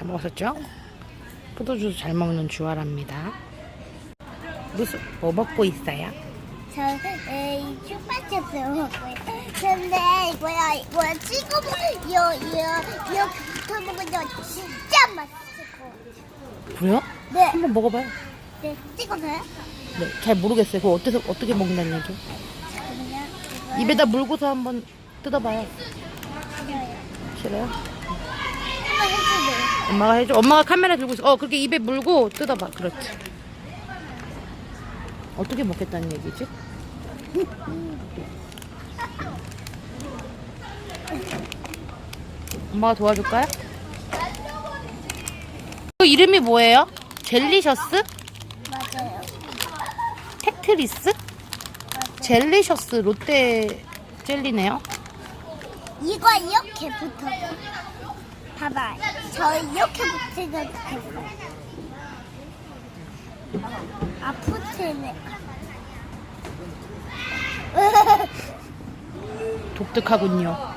다 먹었었죠? 포도주스 잘 먹는 주아랍니다. 무슨 뭐 먹고 있어요? 저 에이 슈퍼챗스 먹고요. 근데 이거야 이거 찍어 먹 이거 이거 이렇게 붙어 먹으면 진짜 같아요. 그래요? 네, 한번 먹어봐요. 네 찍어서요? 네, 잘 모르겠어요. 그거 어떻게 어떻게 먹는다는 얘기? 이거 입에다 물고서 한번 뜯어봐요. 싫어요. 싫어요? 한번 해주세요. 엄마가 해줘. 엄마가 카메라 들고 있어. 어, 그렇게 입에 물고 뜯어봐. 그렇지. 어떻게 먹겠다는 얘기지? 엄마가 도와줄까요? 그 이름이 뭐예요? 젤리셔스? 맞아요. 테트리스? 젤리셔스 롯데 젤리네요. 이거 이렇게 붙어요. 봐봐, 저 이렇게 붙이면 됐어요. 아프트네. 독특하군요.